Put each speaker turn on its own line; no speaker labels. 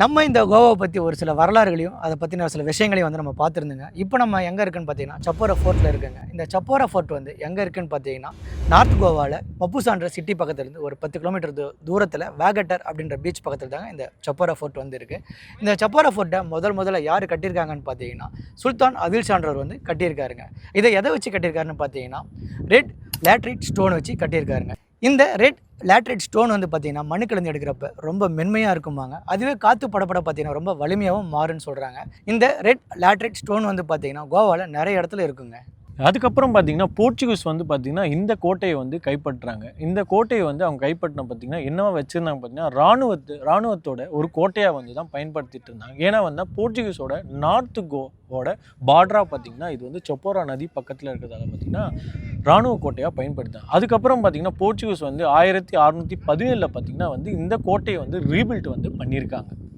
நம்ம இந்த கோவாவை பற்றி ஒரு சில வரலாறுகளையும் அதை பற்றின சில விஷயங்களையும் வந்து நம்ம பார்த்துருந்தோங்க. இப்போ நம்ம எங்கே இருக்குன்னு பார்த்தீங்கன்னா சப்போரா ஃபோர்ட்டில் இருக்குங்க. இந்த சப்போரா ஃபோர்ட் வந்து எங்கே இருக்குன்னு பார்த்தீங்கன்னா நார்த் கோவாவில் மப்புசான்ற சிட்டி பக்கத்துலேருந்து ஒரு பத்து கிலோமீட்டர் தூ தூரத்தில் வேகட்டர் அப்படின்ற பீச் பக்கத்தில் தாங்க இந்த சப்போரா ஃபோர்ட் வந்து இருக்குது இந்த சப்போரா ஃபோர்ட்டை முதல் முதல்ல யார் கட்டியிருக்காங்கன்னு பார்த்தீங்கன்னா சுல்தான் அதில் சான்றவர் வந்து கட்டியிருக்காருங்க. இதை எதை வச்சு கட்டியிருக்காருன்னு பார்த்தீங்கன்னா ரெட் லேட்ரிட் ஸ்டோன் வச்சு கட்டியிருக்காருங்க. இந்த ரெட் லேட்ரைட் ஸ்டோன் வந்து பார்த்தீங்கன்னா மண்ணுக்கிழந்து எடுக்கிறப்ப ரொம்ப மென்மையாக இருக்குமாங்க அதுவே காற்று படப்பட பார்த்தீங்கன்னா ரொம்ப வலிமையாகவும் மாறுன்னு சொல்கிறாங்க இந்த ரெட் லேட்ரைட் ஸ்டோன் வந்து பார்த்தீங்கன்னா கோவாவில் நிறைய இடத்துல இருக்குங்க.
அதுக்கப்புறம் பார்த்தீங்கன்னா போர்ச்சுகீஸ் வந்து பார்த்தீங்கன்னா இந்த கோட்டையை வந்து கைப்பற்றுறாங்க இந்த கோட்டையை வந்து அவங்க கைப்பற்றின பார்த்தீங்கன்னா என்னவா வச்சுருந்தாங்க பார்த்தீங்கன்னா ராணுவத்து ராணுவத்தோட ஒரு கோட்டையாக வந்து தான் பயன்படுத்திட்டு இருந்தாங்க. ஏன்னா வந்து போர்ச்சுகீஸோட நார்த்து கோவோட பார்டராக பார்த்தீங்கன்னா இது வந்து சொப்போரா நதி பக்கத்தில் இருக்கிறதால பார்த்தீங்கன்னா ராணுவ கோட்டையாக பயன்படுத்தாங்க அதுக்கப்புறம் பார்த்தீங்கன்னா போர்ச்சுகீஸ் வந்து ஆயிரத்தி அறுநூற்றி பதினேழில் பார்த்தீங்கன்னா வந்து இந்த கோட்டையை வந்து ரீபில்ட் வந்து பண்ணியிருக்காங்க.